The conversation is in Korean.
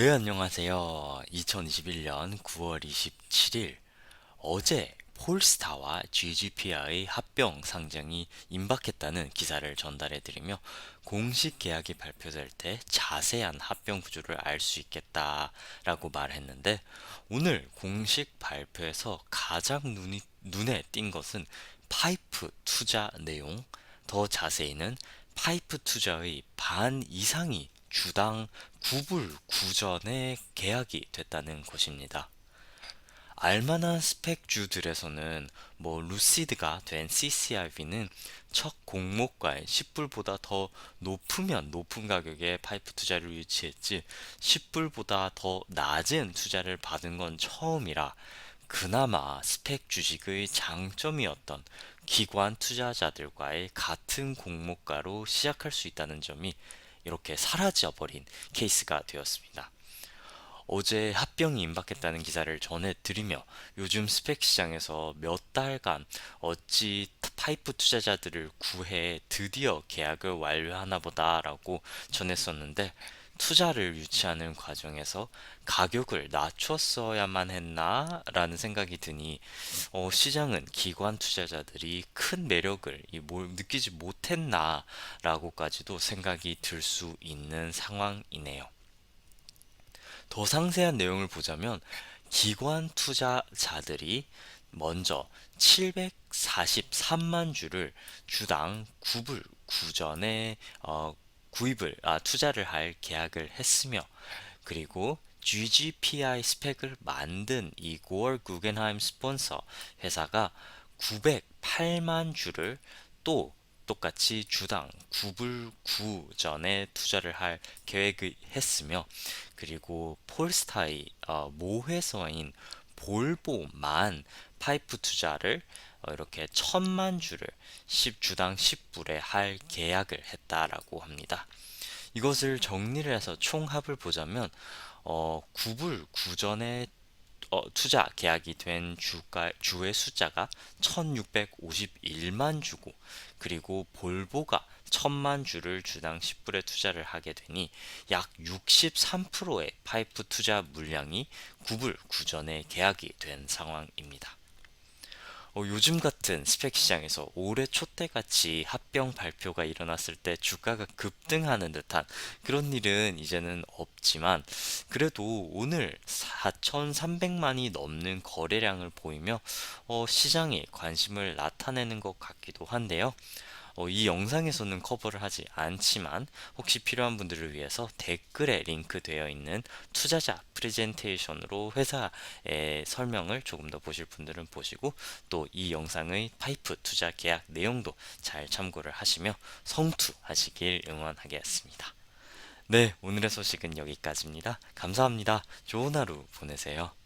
네, 안녕하세요. 2021년 9월 27일 어제 폴스타와 GGPI의 합병 상장이 임박했다는 기사를 전달해 드리며 공식 계약이 발표될 때 자세한 합병 구조를 알 수 있겠다라고 말했는데 오늘 공식 발표에서 가장 눈이, 눈에 띈 것은 파이프 투자 내용, 더 자세히는 파이프 투자의 반 이상이 주당 9불 9전에 계약이 됐다는 것입니다. 알만한 스펙주들에서는 뭐 루시드가 된 CCRV는 첫 공모가의 10불보다 더 높으면 높은 가격에 파이프 투자를 유치했지 10불보다 더 낮은 투자를 받은 건 처음이라 그나마 스펙 주식의 장점이었던 기관 투자자들과의 같은 공모가로 시작할 수 있다는 점이 이렇게 사라져 버린 케이스가 되었습니다. 어제 합병이 임박했다는 기사를 전해드리며 요즘 스펙 시장에서 몇 달간 어찌 파이프 투자자들을 구해 드디어 계약을 완료하나 보다라고 전했었는데 투자를 유치하는 과정에서 가격을 낮췄어야만 했나? 라는 생각이 드니, 어, 시장은 기관 투자자들이 큰 매력을 이 뭘 느끼지 못했나? 라고까지도 생각이 들 수 있는 상황이네요. 더 상세한 내용을 보자면, 기관 투자자들이 먼저 743만 주를 주당 9불 9전에 어, 구입을 아, 투자를 할 계약을 했으며 그리고 GGPI 스펙을 만든 이 고얼 구겐하임 스폰서 회사가 908만 주를 또 똑같이 주당 9불 9전에 투자를 할 계획을 했으며 그리고 폴스타의 어, 모회사인 볼보만 파이프 투자를 어, 이렇게 천만 주를 10주당 10불에 할 계약을 했다라고 합니다. 이것을 정리를 해서 총합을 보자면 어, 9불 9전에 어, 투자 계약이 된 주가, 주의 숫자가 1651만 주고 그리고 볼보가 1000만 주를 주당 10불에 투자를 하게 되니 약 63%의 파이프 투자 물량이 9불 9전에 계약이 된 상황입니다. 어, 요즘 같은 스펙 시장에서 올해 초때같이 합병 발표가 일어났을 때 주가가 급등하는 듯한 그런 일은 이제는 없지만 그래도 오늘 4,300만이 넘는 거래량을 보이며 어, 시장에 관심을 나타내는 것 같기도 한데요. 어, 이 영상에서는 커버를 하지 않지만 혹시 필요한 분들을 위해서 댓글에 링크되어 있는 투자자 프레젠테이션으로 회사의 설명을 조금 더 보실 분들은 보시고 또 이 영상의 파이프 투자 계약 내용도 잘 참고를 하시며 성투하시길 응원하겠습니다. 네, 오늘의 소식은 여기까지입니다. 감사합니다. 좋은 하루 보내세요.